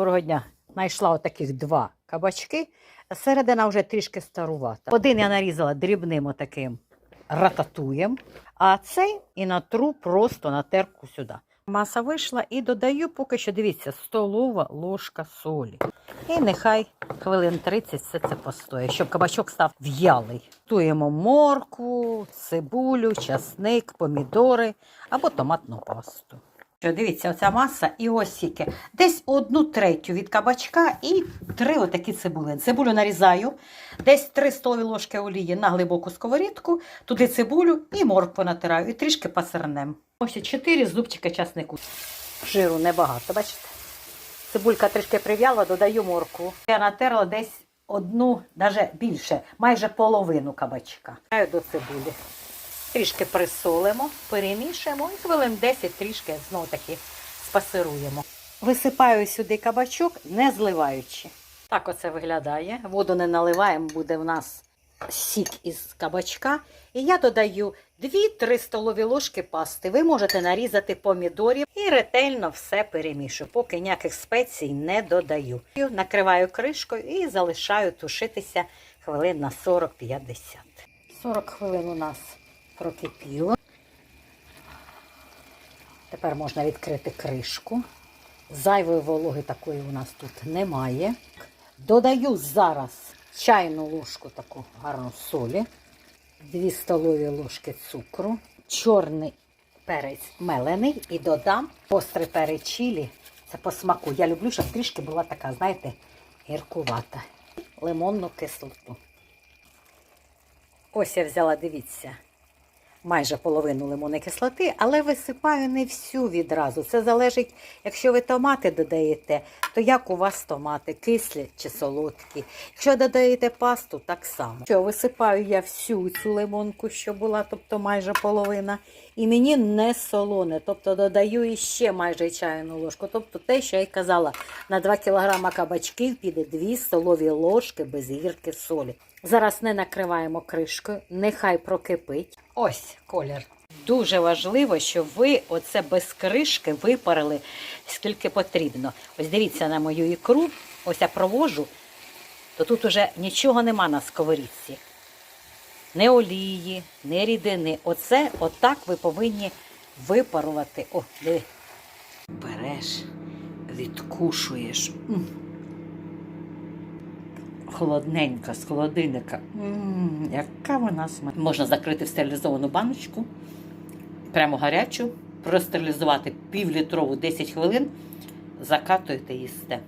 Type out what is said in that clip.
Доброго дня. Знайшла отаких два кабачки. Середина вже трішки старувата. Один я нарізала дрібним отаким рататуєм, а цей і натру просто на терку сюди. Маса вийшла і додаю поки що, дивіться, столова ложка солі. І нехай хвилин 30 все це постоє, щоб кабачок став в'ялий. Туємо моркву, цибулю, часник, помідори або томатну пасту. Що, дивіться, оця маса і ось скільки. Десь одну третю від кабачка і три отакі цибули. Цибулю нарізаю, десь три столові ложки олії на глибоку сковорідку, туди цибулю і моркву натираю, і трішки пасернем. Ось чотири зубчика часнику. Жиру небагато, бачите? Цибулька трішки прив'яла, додаю моркву. Я натерла десь одну, навіть більше, майже половину кабачка. До цибулі. Трішки присолимо, перемішаємо і хвилин 10 трішки знову таки спасируємо. Висипаю сюди кабачок, не зливаючи. Так оце виглядає. Воду не наливаємо, буде в нас сік із кабачка. І я додаю 2-3 столові ложки пасти. Ви можете нарізати помідорів і ретельно все перемішую, поки ніяких спецій не додаю. Накриваю кришкою і залишаю тушитися хвилин на 40-50. 40 хвилин у нас прокипіло. Тепер можна відкрити кришку. Зайвої вологи такої у нас тут немає. Додаю зараз чайну ложку таку гарну солі, 2 столові ложки цукру, чорний перець мелений і додам острий перець чилі. Це по смаку. Я люблю, щоб трішки була така, знаєте, гіркувата. Лимонну кислоту. Ось я взяла, дивіться, майже половину лимонної кислоти, але висипаю не всю відразу. Це залежить, якщо ви томати додаєте, то як у вас томати, кислі чи солодкі. Якщо додаєте пасту, так само. Що висипаю я всю цю лимонку, що була, тобто майже половина. І мені не солоне, тобто додаю іще майже чайну ложку. Тобто те, що я й казала, на 2 кг кабачків піде 2 столові ложки без гірки солі. Зараз не накриваємо кришкою, нехай прокипить. Ось колір. Дуже важливо, щоб ви оце без кришки випарили скільки потрібно. Ось дивіться на мою ікру, ось я провожу, то тут уже нічого нема на сковорідці. Не олії, не рідини. Оце отак ви повинні випарувати. О, диви. Береш, відкушуєш. М. Холодненька з холодильника. М, яка вона смачна. Можна закрити в стерилізовану баночку, прямо гарячу, простерилізувати півлітрову 10 хвилин, закатуєте їсте.